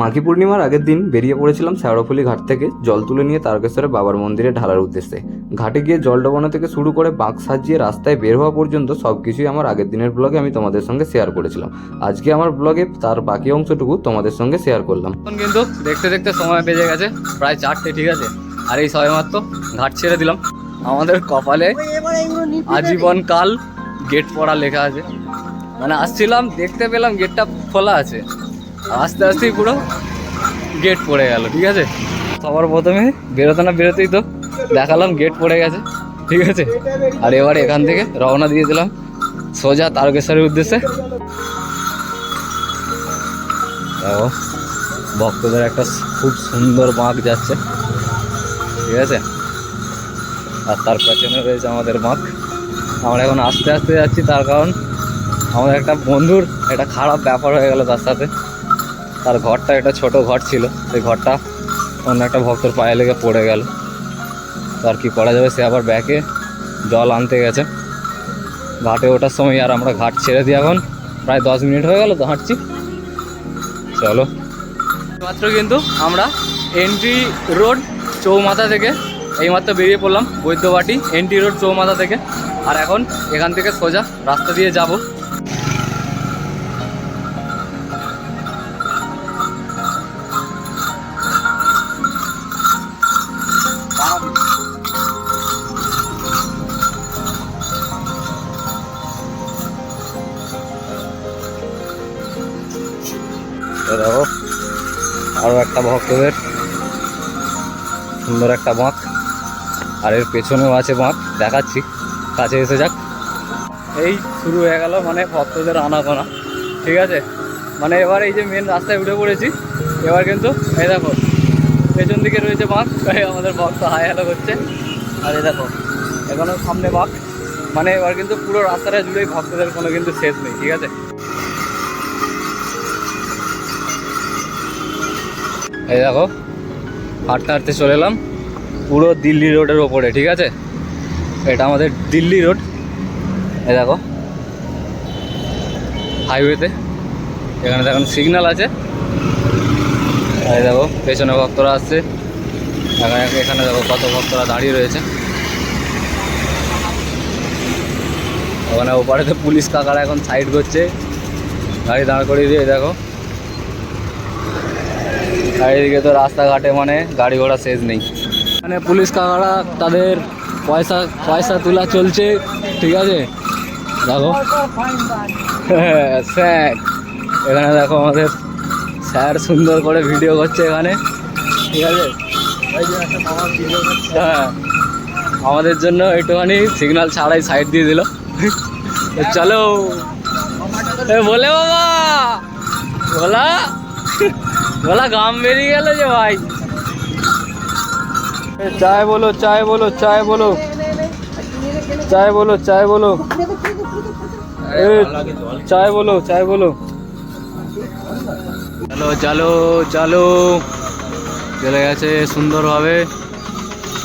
মাঘী পূর্ণিমার আগের দিন বেরিয়ে পড়েছিলাম শ্যাওড়াফুলি ঘাট থেকে জল তুলে নিয়ে তারকেশ্বরে বাবার মন্দিরে ঢালার উদ্দেশ্যে। ঘাটে গিয়ে জল ডোবানো থেকে শুরু করে বাঁক সাজিয়ে রাস্তায় বের হওয়া পর্যন্ত সব কিছুই আমার আগের দিনের ব্লগে আমি তোমাদের সঙ্গে শেয়ার করেছিলাম। আজকে আমার ব্লগে তার বাকি অংশটুকু তোমাদের সঙ্গে শেয়ার করলাম। কিন্তু দেখতে দেখতে সময় বেজে গেছে প্রায় চারটে ঠিক আছে? আর এই সবে মাত্র ঘাট ছেড়ে দিলাম। আমাদের কপালে আজীবন কাল গেট পড়া লেখা আছে। মানে আসছিলাম দেখতে পেলাম গেটটা খোলা আছে। আস্তে আস্তেই পুরো গেট পড়ে গেল, ঠিক আছে? সবার প্রথমে বেরোতে না বেরোতেই তো দেখালাম গেট পড়ে গেছে, ঠিক আছে? আর এবার এখান থেকে রওনা দিয়ে দিলাম সোজা তারকেশ্বরের উদ্দেশ্যে। ভক্তদের একটা খুব সুন্দর বাঁক যাচ্ছে, ঠিক আছে? আর তার পেছনে রয়েছে আমাদের বাঁক। আমরা এখন আস্তে আস্তে যাচ্ছি, তার কারণ আমাদের একটা বন্ধুর একটা খারাপ ব্যাপার হয়ে গেল তার সাথে। তার ঘরটা একটা ছোট ঘর ছিল। সেই ঘরটা অন্য একটা ভক্তর পায়ে লেগে পড়ে গেল। তো আর কি করা যাবে, সে আবার ব্যাকে জল আনতে গেছে। ঘাটে ওঠার সময় আর আমরা ঘাট ছেড়ে দিই এখন। প্রায় দশ মিনিট হয়ে গেল তো হাঁটছি। চলো। মাত্র কিন্তু আমরা এন্ট্রি রোড চৌমাথা থেকে এইমাত্র বেরিয়ে পড়লাম বৈদ্যবাটি, এন্ট্রি রোড চৌমাথা থেকে। আর এখন এখান থেকে সোজা রাস্তা দিয়ে যাব। দেখো আরও একটা ভক্তদের। সুন্দর একটা বাঁক আর এর পেছনেও আছে বাঁক দেখাচ্ছি। কাছে এসে যাক। এই শুরু হয়ে গেল মানে ভক্তদের আনাগোনা। ঠিক আছে? মানে এবার এই যে মেন রাস্তায় উঠে পড়েছি। এবার কিন্তু এই দেখো, পেছন দিকে রয়েছে বাঁক আমাদের ভক্ত হাই হ্যালো করছে। আর এই দেখো এখনও সামনে বাঁক মানে এবার কিন্তু পুরো রাস্তাটা জুড়েই ভক্তদের কোনো কিন্তু শেষ নেই। ঠিক আছে? এই দেখো, হাঁটতে হাঁটতে চলে এলাম। পুরো দিল্লি রোডের ওপরে, ঠিক আছে? এটা আমাদের দিল্লি রোড। এই দেখো হাইওয়েতে এখানে দেখুন সিগন্যাল আছে। এই দেখো, পেছনে ভক্তরা আসছে। এখানে এখানে দেখো কত ভক্তরা দাঁড়িয়ে রয়েছে। ওখানে ওপারেতে পুলিশ কাকারা এখন সাইড করছে। গাড়ি দাঁড় করিয়ে দিয়ে দেখো। আর এদিকে তো রাস্তাঘাটে মানে গাড়ি ঘোড়া শেষ নেই। মানে পুলিশ কাকারা তাদের পয়সা পয়সা তোলা চলছে ঠিক আছে? দেখো। স্যার এখানে দেখো আমাদের স্যার সুন্দর করে ভিডিও করছে এখানে ঠিক আছে? হ্যাঁ আমাদের জন্য একটুখানি সিগন্যাল ছাড়াই সাইড দিয়ে দিল। চলো। বলে বাবা বলা। বলা গাম বেরিয়ে গেল যে ভাই। চায় বলো চায় বলো চায় বলো। চায় বলো চায় বলো। চায় বলো চায় বলো। চলো চলো চলো। চলে গেছে সুন্দরভাবে।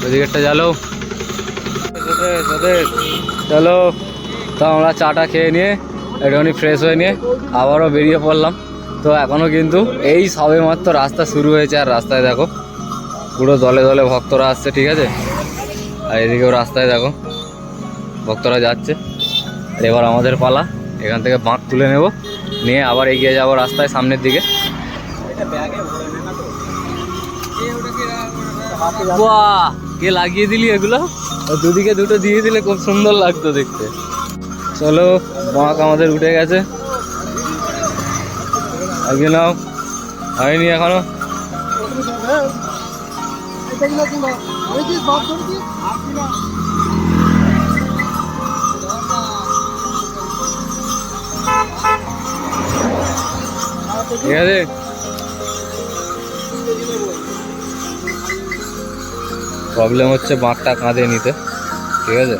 ওদিকেরটা চালো। চলো। তো আমরা চাটা খেয়ে নিয়ে, একটুখানি ফ্রেশ হয়ে নিয়ে আবারও বেরিয়ে পড়লাম। তো এখনও কিন্তু এই সবে মাত্র রাস্তা শুরু হয়েছে আর রাস্তায় দেখো পুরো দলে দলে ভক্তরা আসছে, ঠিক আছে? আর এদিকেও রাস্তায় দেখো ভক্তরা যাচ্ছে। আর এবার আমাদের পালা, এখান থেকে বাঁক তুলে নেব, নিয়ে আবার এগিয়ে যাব রাস্তায় সামনের দিকে। কে লাগিয়ে দিলি এগুলো? দুদিকে দুটো দিয়ে দিলে খুব সুন্দর লাগতো দেখতে। চলো বাঁক আমাদের উঠে গেছে। আগে নাও। হয়নি এখনও। ঠিক আছে। প্রবলেম হচ্ছে বাঁধটা কাঁধে নিতে। ঠিক আছে?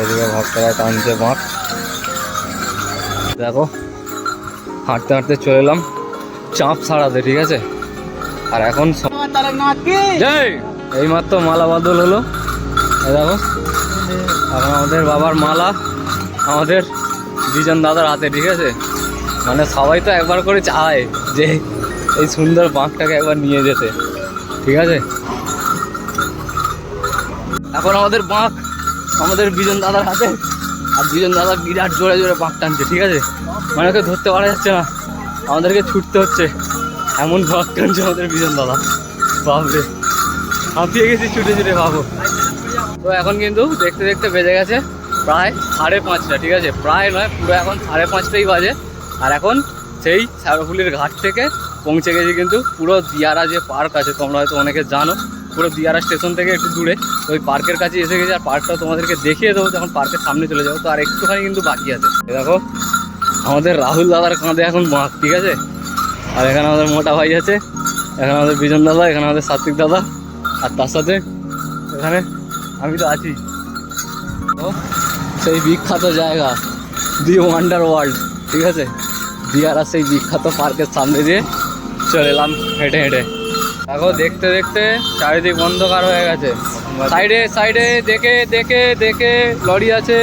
এদিকে ভক্তরা টানছে বাঁক দেখো হাঁটতে হাঁটতে চলে এলাম। চাপ ছাড়াতে ঠিক আছে? আর এখন এই মাত্র মালা বদল হলো। দেখো এখন আমাদের বাবার মালা আমাদের বিজন দাদার হাতে ঠিক আছে? মানে সবাই তো একবার করে চায় যে এই সুন্দর বাঁকটাকে একবার নিয়ে যেতে ঠিক আছে? এখন আমাদের বাঁক আমাদের বিজন দাদার হাতে। আর বিজন দাদা বিরাট জোরে জোরে বাঁক টানছে, ঠিক আছে? মানে ওকে ধরতে পারা যাচ্ছে না। আমাদেরকে ছুটতে হচ্ছে। এমন বাঁক টানছে আমাদের বিজন দাদা। বাপরে। হাঁপিয়ে গেছি ছুটে ছুটে, ভাবো। তো এখন কিন্তু দেখতে দেখতে বেজে গেছে প্রায় সাড়ে পাঁচটা, ঠিক আছে? প্রায় নয়, পুরো এখন সাড়ে পাঁচটাই বাজে। আর এখন সেই শ্যাওড়াফুলির ঘাট থেকে পৌঁছে গেছি কিন্তু পুরো দিয়ারা যে পার্ক আছে, তোমরা হয়তো অনেকে জানো। পুরো দিয়ারা স্টেশন থেকে একটু দূরে। ওই পার্কের কাছে এসে গেছে আর পার্কটা তোমাদেরকে দেখিয়ে দেবো যখন পার্কের সামনে চলে যাব। তো আর একটুখানি কিন্তু বাকি আছে। দেখো, আমাদের রাহুল দাদার কাঁধে এখন মাছ ঠিক আছে? আর এখানে আমাদের মোটা ভাই আছে, এখানে আমাদের বিজন দাদা, এখানে আমাদের সাত্বিক দাদা, আর তার সাথে এখানে আমি তো আছি। তো সেই বিখ্যাত জায়গা, দি ওয়ান্ডার ওয়ার্ল্ড, ঠিক আছে? দিয়ারা সেই বিখ্যাত পার্কের সামনে দিয়ে চলে এলাম হেঁটে হেঁটে। দেখো দেখতে দেখতে চারিদিক অন্ধকার হয়ে গেছে। সাইডে সাইডে দেখে দেখে দেখে লরি আছে।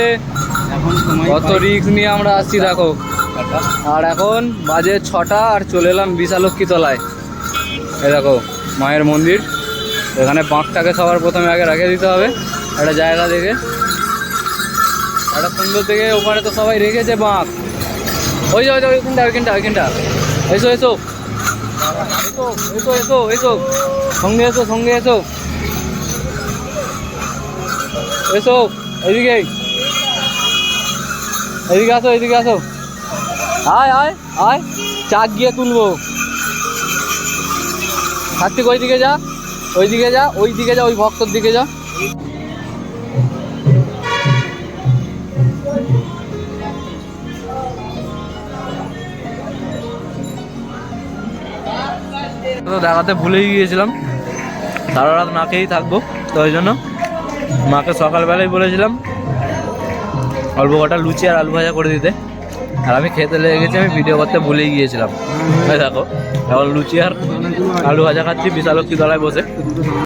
কত রিক্স নিয়ে আমরা আসছি দেখো। আর এখন বাজে ছটা আর চলে এলাম বিশালক্ষী তলায় এ দেখো মায়ের মন্দির। এখানে বাঁকটাকে সবার প্রথমে আগে রেখে দিতে হবে একটা জায়গা দেখে। একটা সুন্দর থেকে ওখানে তো সবাই রেখেছে বাঁক ওই যে ওই যে ওইখানটা ওইখানটা ওইখানটা। এসো এসো। এসো এসো এসো এসো। সঙ্গে এসো সঙ্গে এসো। এসো, এদিকে এদিকে আসো এদিকে আসো। আয় আয় আয়। চাক গিয়ে তুলবো। ওই দিকে যা? ওই দিকে যা, ওই দিকে যা, ওই ভক্তর দিকে যা। তো দেখাতে ভুলেই গিয়েছিলাম। সারা রাত খেয়েই থাকব, তো ওই জন্য মাকে সকালবেলায় বলেছিলাম অল্প কটা লুচি আর আলু ভাজা করে দিতে। আর আমি খেতে লেগে গেছি, আমি ভিডিও করতে ভুলেই গিয়েছিলাম। দেখো, এখন লুচি আর আলু ভাজা খাচ্ছি, বিশালক্ষী তলায় বসে।